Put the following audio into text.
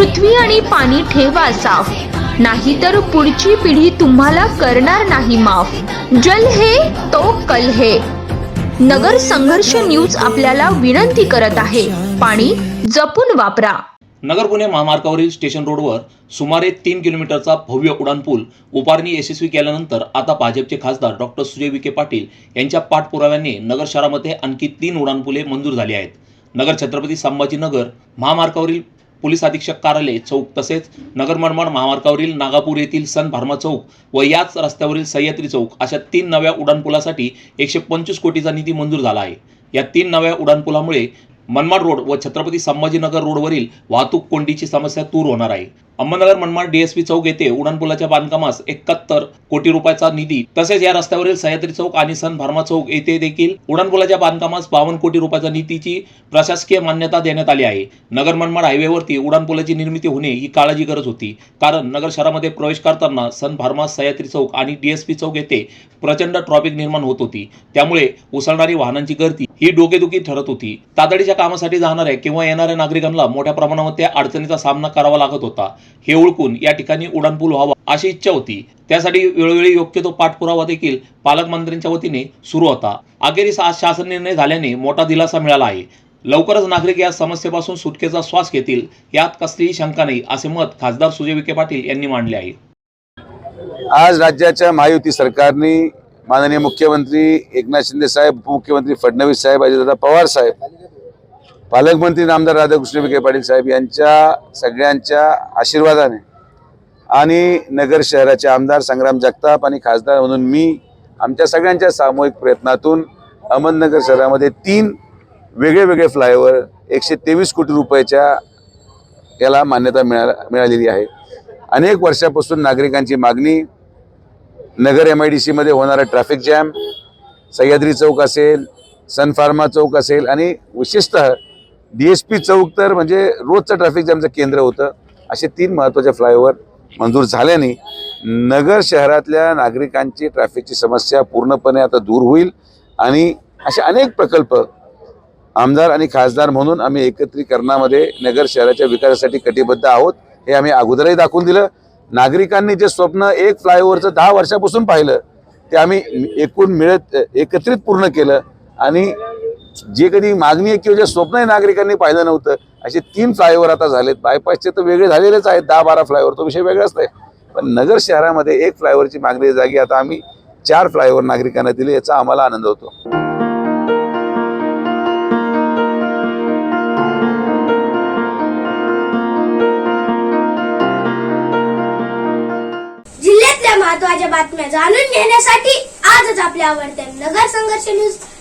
पृथ्वी आणि पाणी ठेवा साफ. नाहीतर पुढची पिढी तुम्हाला करणार नाही माफ. जल हे तो कल हे. नगर संघर्ष न्यूज आपल्याला विनंती करत आहे. पाणी जपून वापरा. नगर पुणे महामार्गावरील स्टेशन रोडवर सुमारे तीन किलोमीटरचा भव्य उड्डाणपूल उभारणी यशस्वी केल्यानंतर आता भाजपचे खासदार डॉक्टर सुजय विखे पाटील यांच्या पाठपुराव्याने नगर शहरामध्ये आणखी तीन उड्डाणपुले मंजूर झाली आहेत. नगर छत्रपती संभाजीनगर महामार्गावरील पोलीस अधीक्षक कार्यालय चौक तसेच नगर मनमाड महामार्गावरील नागापूर येथील सन भार्मा चौक व याच रस्त्यावरील सह्याद्री चौक अशा तीन नव्या उड्डाणपुलासाठी एकशे पंचवीस कोटीचा निधी मंजूर झाला आहे. या तीन नव्या उड्डाणपुलामुळे मनमाड रोड व छत्रपती संभाजीनगर रोडवरील वाहतूक कोंडीची समस्या दूर होणार आहे. अहमदनगर मनमाड डीएसपी चौक येथे उड्डाणपुलाच्या बांधकामास एकाहत्तर कोटी रुपयाचा निधी तसेच या रस्त्यावरील सह्याद्री चौक आणि सन भार्मा चौक येथे देखील उड्डाणपुलाच्या बांधकामास बावन्न कोटी रुपयाचा निधीची प्रशासकीय मान्यता देण्यात आली आहे. नगर मनमाड हायवेवरती उड्डाणपुलाची निर्मिती होणे ही काळाची गरज होती. कारण नगर शहरामध्ये प्रवेश करताना सन भार्मा सह्याद्री चौक आणि डीएसपी चौक येथे प्रचंड ट्रॉफिक निर्माण होत होती. त्यामुळे उसळणारी वाहनांची गर्दी ही डोकेदुखी ठरत होती. तातडीच्या कामासाठी जाणाऱ्या किंवा येणाऱ्या नागरिकांना मोठ्या प्रमाणामध्ये अडचणीचा सामना करावा लागत होता. हे ओळखून या ठिकाणी उड्डाणपूल व्हावा अशी इच्छा होती. त्यासाठी वेळोवेळी योग्य तो पाठपुरावा देखील पालकमंत्र्यांच्या वतीने सुरू होता. अखेरीस आज शासन निर्णय झाल्याने मोठा दिलासा मिळाला आहे. लवकरच नागरिक या समस्येपासून सुटकेचा श्वास घेतील यात कसलीही शंका नाही असे मत खासदार सुजय विखे पाटील यांनी मांडले आहे. आज राज्याच्या महायुती सरकारने माननीय मुख्यमंत्री एकनाथ शिंदे साहेब उपमुख्यमंत्री फडणवीस साहेब अजितदादा पवार साहेब पालकमंत्री नामदार राधाकृष्ण विखे पाटील साहेब यांच्या सगळ्यांच्या आशीर्वादाने आणि नगर शहराचे आमदार संग्राम जगताप आणि खासदार म्हणून मी आमच्या सगळ्यांच्या सामूहिक प्रयत्नातून अहमदनगर शहरामध्ये तीन वेगळे वेगळे फ्लायओव्हर एकशे तेवीस कोटी रुपयाच्या याला मान्यता मिळा मिळालेली आहे. अनेक वर्षापासून नागरिकांची मागणी नगर एम आय डी सीमध्ये होणारा ट्रॅफिक जॅम सह्याद्री चौक असेल सन फार्मा चौक असेल आणि विशेषतः डी एस पी चौक तर म्हणजे रोजचं ट्रॅफिक जॅमचं केंद्र होतं असे तीन महत्त्वाचे फ्लायओव्हर मंजूर झाल्याने नगर शहरातल्या नागरिकांची ट्रॅफिकची समस्या पूर्णपणे आता दूर होईल आणि असे अनेक प्रकल्प आमदार आणि खासदार म्हणून आम्ही एकत्रीकरणामध्ये नगर शहराच्या विकासासाठी कटिबद्ध आहोत हे आम्ही अगोदरही दाखवून दिलं. नागरिकांनी जे स्वप्न एक फ्लायओव्हरचं दहा वर्षापासून पाहिलं ते आम्ही एकूण मिळत एकत्रित पूर्ण केलं आणि जे कधी मागणी आहे किंवा जे स्वप्नही नागरिकांनी पाहिलं नव्हतं असे तीन फ्लायओव्हर आता झालेत. बायपासचे तर वेगळे झालेलेच आहेत दहा बारा फ्लायओव्हर तो विषय वेगळाच आहे. पण नगर शहरामध्ये एक फ्लायओव्हरची मागणी जागी आता आम्ही चार फ्लायओव्हर नागरिकांना दिले याचा आम्हाला आनंद होतो. जिल्ह्यातल्या बातम्या जाणून घेण्यासाठी आजच आपल्या आवडत्या नगर संघर्ष न्यूज